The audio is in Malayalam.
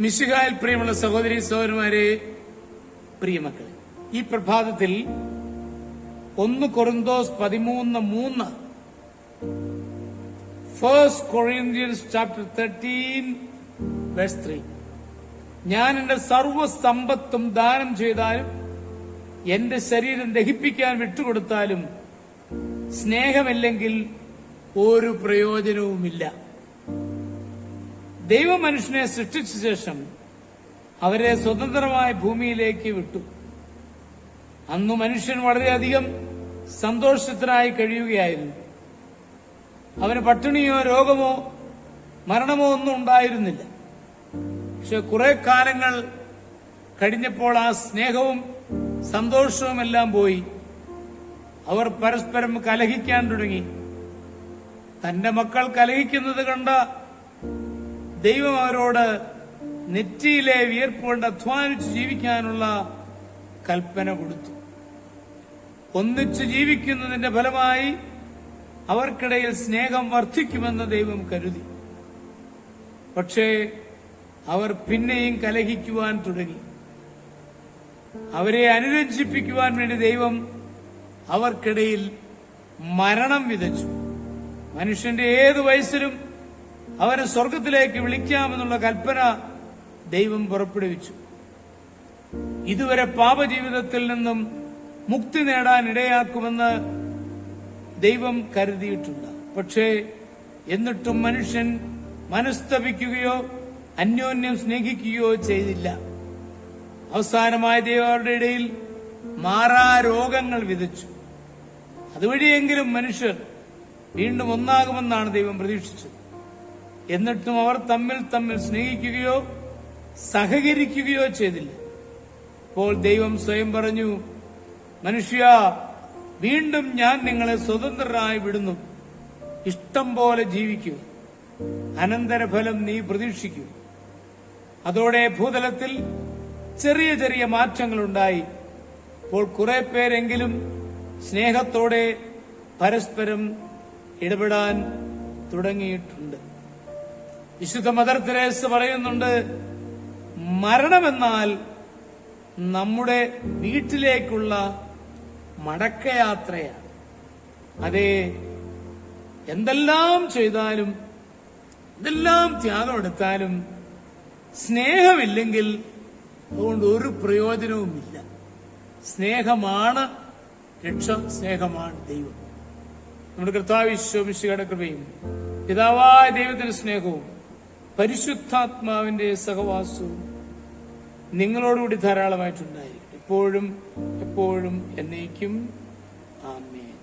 മിശിഹായിൽ പ്രിയമുള്ള സഹോദരി സഹോദരന്മാരെ പ്രിയമക്കളെ ഈ പ്രഭാതത്തിൽ ഒന്ന് കൊറിന്തോസ് പതിമൂന്ന് മൂന്ന് first Corinthians chapter thirteen verse three ഞാൻ എന്റെ സർവസമ്പത്തും ദാനം ചെയ്താലും എന്റെ ശരീരം ദഹിപ്പിക്കാൻ വിട്ടുകൊടുത്താലും സ്നേഹമില്ലെങ്കിൽ ഒരു പ്രയോജനവുമില്ല. ദൈവം മനുഷ്യനെ സൃഷ്ടിച്ച ശേഷം അവരെ സ്വതന്ത്രമായ ഭൂമിയിലേക്ക് വിട്ടു. അന്ന് മനുഷ്യൻ വളരെയധികം സന്തോഷത്തിനായി കഴിയുകയായിരുന്നു. അവന് പട്ടിണിയോ രോഗമോ മരണമോ ഒന്നും ഉണ്ടായിരുന്നില്ല. പക്ഷെ കുറെ കാലങ്ങൾ കഴിഞ്ഞപ്പോൾ ആ സ്നേഹവും സന്തോഷവും എല്ലാം പോയി. അവർ പരസ്പരം കലഹിക്കാൻ തുടങ്ങി. തന്റെ മക്കൾ കലഹിക്കുന്നത് കണ്ട ദൈവം അവരോട് നെറ്റിയിലെ വിയർപ്പുകൊണ്ട് അധ്വാനിച്ച് ജീവിക്കാനുള്ള കൽപ്പന കൊടുത്തു. ഒന്നിച്ച് ജീവിക്കുന്നതിന്റെ ഫലമായി അവർക്കിടയിൽ സ്നേഹം വർദ്ധിക്കുമെന്ന് ദൈവം കരുതി. പക്ഷേ അവർ പിന്നെയും കലഹിക്കുവാൻ തുടങ്ങി. അവരെ അനുരഞ്ജിപ്പിക്കുവാൻ വേണ്ടി ദൈവം അവർക്കിടയിൽ മരണം വിതച്ചു. മനുഷ്യന്റെ ഏത് വയസ്സിലും അവരെ സ്വർഗത്തിലേക്ക് വിളിക്കാമെന്നുള്ള കൽപ്പന ദൈവം പുറപ്പെടുവിച്ചു. ഇതുവരെ പാപജീവിതത്തിൽ നിന്നും മുക്തി നേടാൻ ഇടയാക്കുമെന്ന് ദൈവം കരുതിയിട്ടുണ്ട്. പക്ഷേ എന്നിട്ടും മനുഷ്യൻ മനസ്തപിക്കുകയോ അന്യോന്യം സ്നേഹിക്കുകയോ ചെയ്തില്ല. അവസാനമായ ദൈവരുടെ ഇടയിൽ മാറാ രോഗങ്ങൾ വിതച്ചു. അതുവഴിയെങ്കിലും മനുഷ്യർ വീണ്ടും ഒന്നാകുമെന്നാണ് ദൈവം പ്രതീക്ഷിച്ചത്. എന്നിട്ടും അവർ തമ്മിൽ തമ്മിൽ സ്നേഹിക്കുകയോ സഹകരിക്കുകയോ ചെയ്തില്ല. അപ്പോൾ ദൈവം സ്വയം പറഞ്ഞു മനുഷ്യ വീണ്ടും ഞാൻ നിങ്ങളെ സ്വതന്ത്രരായി വിടുന്നു. ഇഷ്ടം പോലെ ജീവിക്കൂ. അനന്തരഫലം നീ പ്രതീക്ഷിക്കൂ. അതോടെ ഭൂതലത്തിൽ ചെറിയ ചെറിയ മാറ്റങ്ങൾ ഉണ്ടായി അപ്പോൾ കുറെ പേരെങ്കിലും സ്നേഹത്തോടെ പരസ്പരം ഇടപെടാൻ തുടങ്ങിയിട്ടുണ്ട്. വിശുദ്ധ മദർ തെരേസ് പറയുന്നുണ്ട് മരണമെന്നാൽ നമ്മുടെ വീട്ടിലേക്കുള്ള മടക്കയാത്രയാണ്. അതെ എന്തെല്ലാം ചെയ്താലും എന്തെല്ലാം ത്യാഗം എടുത്താലും സ്നേഹമില്ലെങ്കിൽ അതുകൊണ്ട് ഒരു പ്രയോജനവുമില്ല. സ്നേഹമാണ് രക്ഷ സ്നേഹമാണ് ദൈവം. നമ്മുടെ കർത്താവിശ്വമിശികയുടെ കൃപയും പിതാവായ ദൈവത്തിന്റെ സ്നേഹവും പരിശുദ്ധാത്മാവിന്റെ സഹവാസവും നിങ്ങളോടുകൂടി ധാരാളമായിട്ടുണ്ടായിരിക്കും. എപ്പോഴും എപ്പോഴും എന്നേക്കും. ആമേൻ.